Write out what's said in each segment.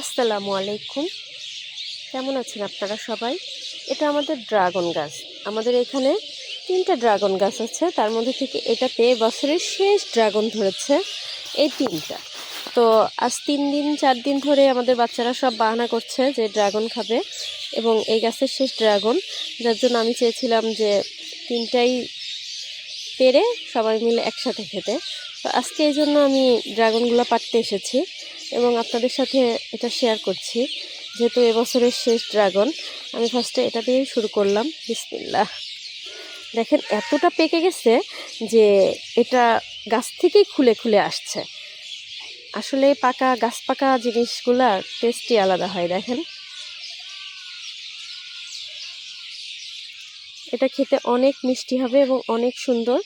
আসসালামু আলাইকুম। কেমন আছেন আপনারা সবাই? এটা আমাদের ড্রাগন গাছ। আমাদের এখানে তিনটা ড্রাগন গাছ আছে। তার মধ্যে থেকে এটাতে বছরের শেষ ড্রাগন ধরেছে এই তিনটা। তো আজ তিন দিন, চার দিন ধরে আমাদের বাচ্চারা সব বাহানা করছে যে ড্রাগন খাবে এবং এই গাছের শেষ ড্রাগন। যার জন্য আমি চেয়েছিলাম যে তিনটাই পেরে সবাই মিলে একসাথে খেতে। তো আজকে এই জন্য আমি ড্রাগনগুলো পাড়তে এসেছি। এবং আপনাদের সাথে এটা শেয়ার করছি। যেহেতু এবছরের শেষ ড্রাগন আমি ফার্স্টে এটা দিয়েই শুরু করলাম। বিসমিল্লাহ। দেখেন, এতটা পেকে গেছে যে এটা গাছ থেকেই খুলে খুলে আসছে। আসলে পাকা, গাছ পাকা জিনিসগুলা টেস্টই আলাদা হয়, দেখেন। এটা খেতে অনেক মিষ্টি হবে এবং অনেক সুন্দর।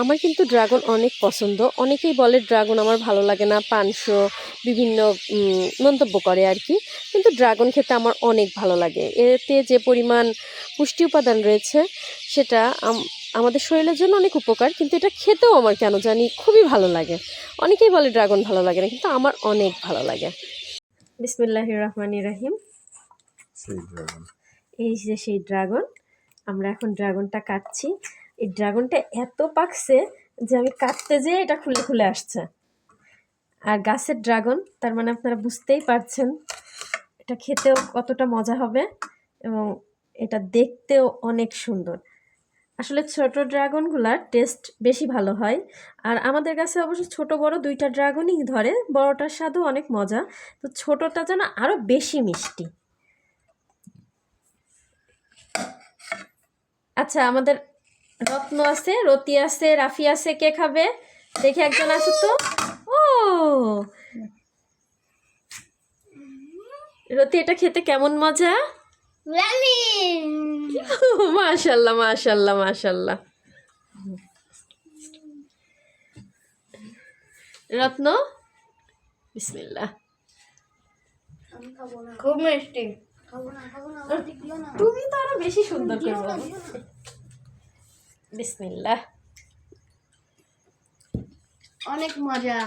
আমার কিন্তু ড্রাগন অনেক পছন্দ। অনেকেই বলে ড্রাগন আমার ভালো লাগে না পানশো বিভিন্ন মন্তব্য করে আর কি কিন্তু ড্রাগন খেতে আমার অনেক ভালো লাগে। এতে যে পরিমাণ পুষ্টি উপাদান রয়েছে সেটা আমাদের শরীরের জন্য অনেক উপকার কিন্তু এটা খেতেও আমার কেন জানি খুবই ভালো লাগে। অনেকেই বলে ড্রাগন ভালো লাগে না কিন্তু আমার অনেক ভালো লাগে। বিসমিল্লাহ রহমান রাহিম। এই যে সেই ড্রাগন আমরা এখন ড্রাগনটা কাটছি। এই ড্রাগনটা এত পাকছে যে আমি কাটতে যেয়ে এটা খুলে খুলে আসছে। আর গাছের ড্রাগন, তার মানে আপনারা বুঝতেই পারছেন, এটা খেতেও কতটা মজা হবে এবং এটা দেখতেও অনেক সুন্দর। আসলে ছোট ড্রাগনগুলার টেস্ট বেশি ভালো হয়। আর আমাদের কাছে অবশ্য ছোট বড় দুইটা ড্রাগনই ধরে, বড়টার স্বাদও অনেক মজা। তো ছোটটা যেন আরও বেশি মিষ্টি। আচ্ছা আমাদের রত্ন আছে রতি আছে রাফি আছে কে খাবে? দেখে একজন আসো তো। ও! রতি এটা খেতে কেমন মজা? মাশাল্লাহ মাশাল্লাহ মাশাল্লাহ। রত্ন? বিসমিল্লাহ। খুব মিষ্টি। তুমি তো আরও বেশি সুন্দর করে বলো। বিসমিল্লাহ। অনেক মজা।